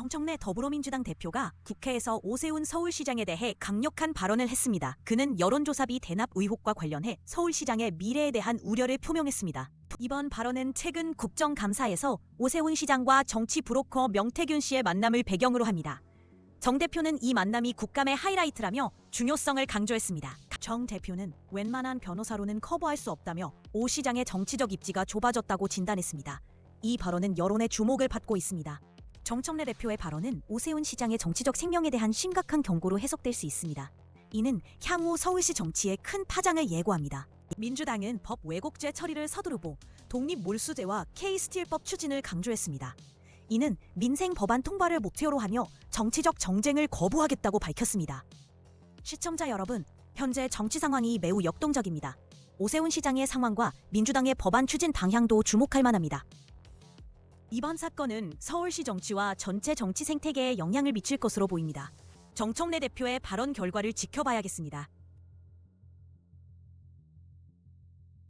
정청래 더불어민주당 대표가 국회에서 오세훈 서울시장에 대해 강력한 발언을 했습니다. 그는 여론조사비 대납 의혹과 관련해 서울시장의 미래에 대한 우려를 표명했습니다. 이번 발언은 최근 국정감사에서 오세훈 시장과 정치 브로커 명태균 씨의 만남을 배경으로 합니다. 정 대표는 이 만남이 국감의 하이라이트라며 중요성을 강조했습니다. 정 대표는 웬만한 변호사로는 커버할 수 없다며 오 시장의 정치적 입지가 좁아졌다고 진단했습니다. 이 발언은 여론의 주목을 받고 있습니다. 정청래 대표의 발언은 오세훈 시장의 정치적 생명에 대한 심각한 경고로 해석될 수 있습니다. 이는 향후 서울시 정치에 큰 파장을 예고합니다. 민주당은 법 왜곡죄 처리를 서두르고 독립 몰수제와 K스틸법 추진을 강조했습니다. 이는 민생 법안 통과를 목표로 하며 정치적 정쟁을 거부하겠다고 밝혔습니다. 시청자 여러분, 현재 정치 상황이 매우 역동적입니다. 오세훈 시장의 상황과 민주당의 법안 추진 방향도 주목할 만합니다. 이번 사건은 서울시 정치와 전체 정치 생태계에 영향을 미칠 것으로 보입니다. 정청래 대표의 발언 결과를 지켜봐야겠습니다.